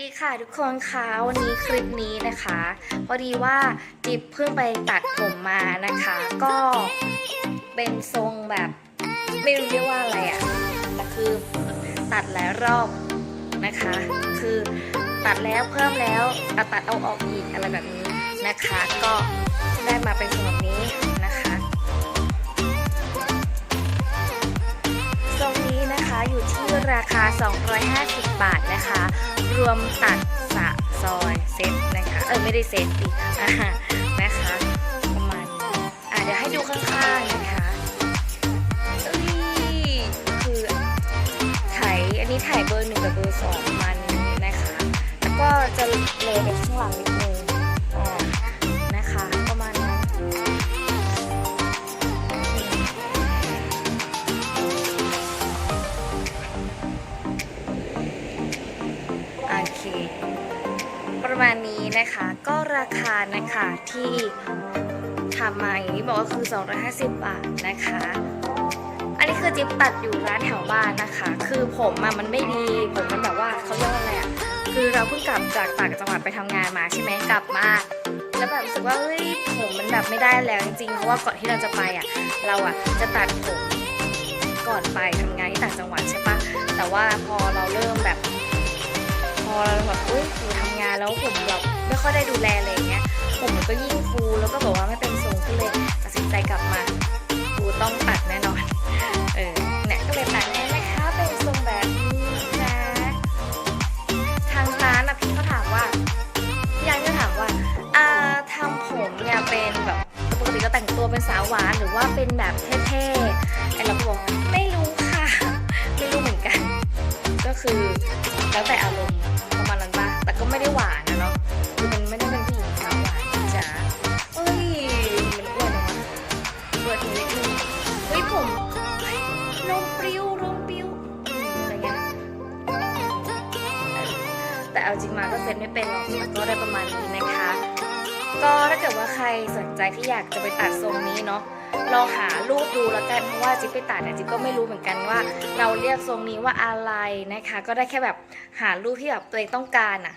ดีค่ะทุกคนคะวันนี้คลิปนี้นะคะ พอดีว่าจิ๊บเพิ่งไปตัดผมมานะคะ ก็เป็นทรงแบบไม่รู้เรียกว่าอะไรอะ่ะแต่คือตัดหลายรอบนะคะ คือตัดแล้วเพิ่มแล้วเอาตัดเอาออกอีกอะไรแบบนี้นะคะ ก็ได้มาเป็นทรงแบบนี้นะคะ อยู่ที่ราคา 250 บาทนะคะ รวมตัดสะซอยเซ็ตนะคะ เออไม่ได้เซ็ตดินะคะ ประมาณนี้อะเดี๋ยวให้ดูข้างๆนะคะเอ้ยคือถ่ายอันนี้ถ่ายเบอร์หนึ่งกับเบอร์สองประมาณนี้นะคะ แล้วก็จะเลยไปข้างหลังนิดนึง ก็ราคานะคะที่ทำมาอย่างที่บอกก็คือ 250 บาทนะคะ อันนี้คือจิ๊บตัดอยู่ร้านแถวบ้านนะคะ คือผมอะมันไม่ดีผมมันแบบว่าเขาเรียกว่าอะไรอะคือเราเพิ่งกลับจากต่างจังหวัดไปทำงานมาใช่ไหมกลับมาแล้วแบบรู้สึกว่าเฮ้ยผมมันแบบไม่ได้แล้วจริงๆเพราะว่าก่อนที่เราจะไปอะเราอะจะตัดผมก่อนไปทำงานที่ต่างจังหวัดใช่ปะแต่ว่าพอเราเริ่มแบบ พอเราแบบอุ้ยหนูทำ แล้วผมแบบไม่ค่อยได้ดูแลอะไรเงี้ยผมมันก็ยิ่งฟูแล้วก็บอกว่าไม่เป็นทรงก็เลยตัดสินใจกลับมาฟูต้องตัดแน่นอน เออเนี่ยก็เลยตัดแน่นะคะเป็นทรงแบบนี้นะทางร้านอะพี่เขาถามว่าพี่ยังจะถามว่าอ่าทำผมเนี่ยเป็นแบบปกติเราแต่งตัวเป็นสาวหวานหรือว่าเป็นแบบเท่ๆไอ้เราก็บอกไม่รู้ค่ะ ไม่รู้เหมือนกัน ก็คือแล้วแต่อารมณ์ ก็ไม่ได้หวานนะเนาะคือมันไม่ได้เป็นผู้หญิงสาวหวานจ้าเอ้ยมันอ้วนนะวะเปิดทีเล็กนึงเฮ้ยผมลมปลิวลมปลิวอืมอะไรเงี้ยแต่เอาจริงมาก็เซ็ตไม่เป็นหรอกแต่ก็ได้ประมาณนี้นะคะ ก็ถ้าเกิดว่าใครสนใจที่อยากจะไปตัดทรงนี้เนาะลองหารูปดูแล้วกันเพราะว่าจิ๊บไปตัดเนี่ยจิ๊บก็ไม่รู้เหมือนกันว่า เราเรียกทรงนี้ว่าอะไรนะคะ ก็ได้แค่แบบหารูปที่แบบตัวเองต้องการอะ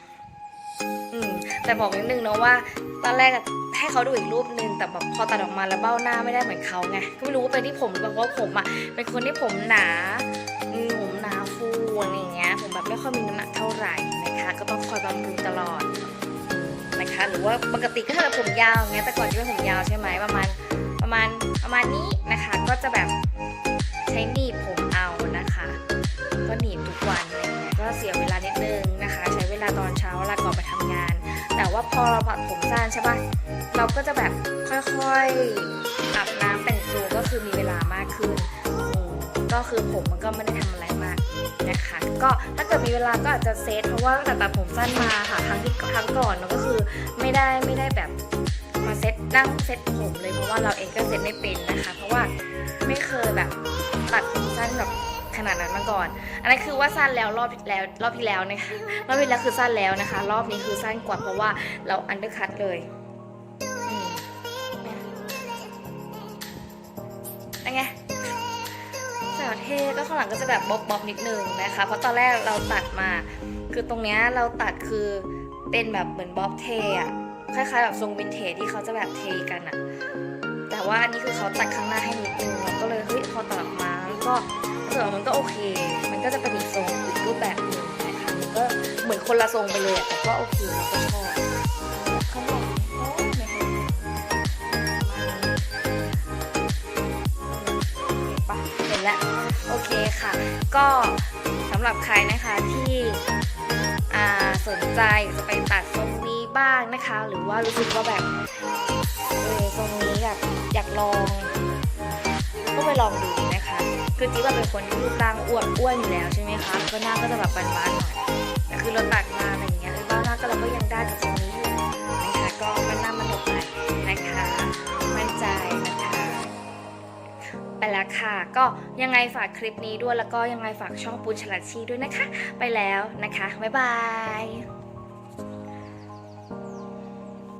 อืมแต่บอกนิดนึงเนาะว่าตอนแรกให้เขาดูอีกรูปนึงแต่แบบพอตัดออกมาแล้วเบ้าหน้าไม่ได้เหมือนเขาไงก็ไม่รู้ว่าเป็นที่ผมหรือเปล่าเพราะว่าผมอะเป็นคนที่ผมหนาผมหนาฟูอะไรอย่างเงี้ยผมแบบไม่ค่อยมีน้ำหนักเท่าไหร่นะคะก็ต้องคอยบำรุงตลอดนะคะ หรือว่าปกติก็ถ้าเราผมยาวอย่างเงี้ยแต่ก่อนที่เป็นผมยาวใช่ไหมประมาณประมาณประมาณนี้นะคะ ก็จะแบบ อนเช้าเวลาก่อนไปทำงาน แต่ว่าพอเราผัดผมสั้นใช่ปะเราก็จะแบบค่อยๆอาบน้ำแต่งตัวก็คือมีเวลามากขึ้น ก็คือผมมันก็ไม่ได้ทำอะไรมากนะคะ ก็ถ้าเกิดมีเวลาก็อาจจะเซตเพราะว่าตั้งแต่ตัดผมสั้นมาค่ะครั้งที่ครั้งก่อนมันก็คือไม่ได้ไม่ได้แบบมาเซตนั่งเซตผมเลยเพราะว่าเราเองก็เซตไม่เป็นนะคะ เพราะว่าไม่เคยแบบตัดผมสั้นแบบ ขนาดนั้นมาก่อน อันนั้นคือว่าสั้นแล้วรอบแล้วรอบที่แล้วนะคะรอบที่แล้วคือสั้นแล้วนะคะ รอบนี้คือสั้นกว่าเพราะว่าเราอันเดอร์คัตเลยอืมเป็นไงสาวเท่ก็ข้างหลังก็จะแบบบ๊อบบ๊อบนิดนึงนะคะ เพราะตอนแรกเราตัดมา คือตรงเนี้ยเราตัดคือเป็นแบบเหมือนบ๊อบเทอะคล้ายๆแบบทรงวินเทจที่เขาจะแบบเทกันอะแต่ว่านนี้คือเขาตัดข้างหน้าให้นิดนึงเราก็เลยเฮ้ยพอตัดออกมาแล้วก็เอมันก็โอเค มันก็จะเป็นอีกทรงอีกรูปแบบหนึ่งนะคะมันก็เหมือนคนละทรงไปเลยอะแต่ก็โอเคเราก็ชอบข้างหลังโอ้ยไม่เห็นเห็นปะเห็นแล้วโอเคค่ะ ก็สำหรับใครนะคะที่อ่าสนใจจะไปตัดทรงนี้บ้างนะคะ หรือว่ารู้สึกว่าแบบเออทรงนี้แบบอยากลอง ก็ไปลองดูนะคะ คือจิ๊บเป็นคนที่รูปร่างอ้วนอ้วนอยู่แล้วใช่ไหมคะก็หน้าก็จะแบบบานๆหน่อยแต่คือเราตัดมาอะไรอย่างเงี้ยแล้วก็หน้าก็เราก็ยังได้กับตรงนี้อยู่นะคะก็มันหน้ามันหลบไปนะคะ มั่นใจนะคะไปแล้วค่ะก็ยังไงฝากคลิปนี้ด้วยแล้วก็ยังไงฝากช่องปูนฉลาดชีด้วยนะคะ ไปแล้วนะคะบ๊ายบาย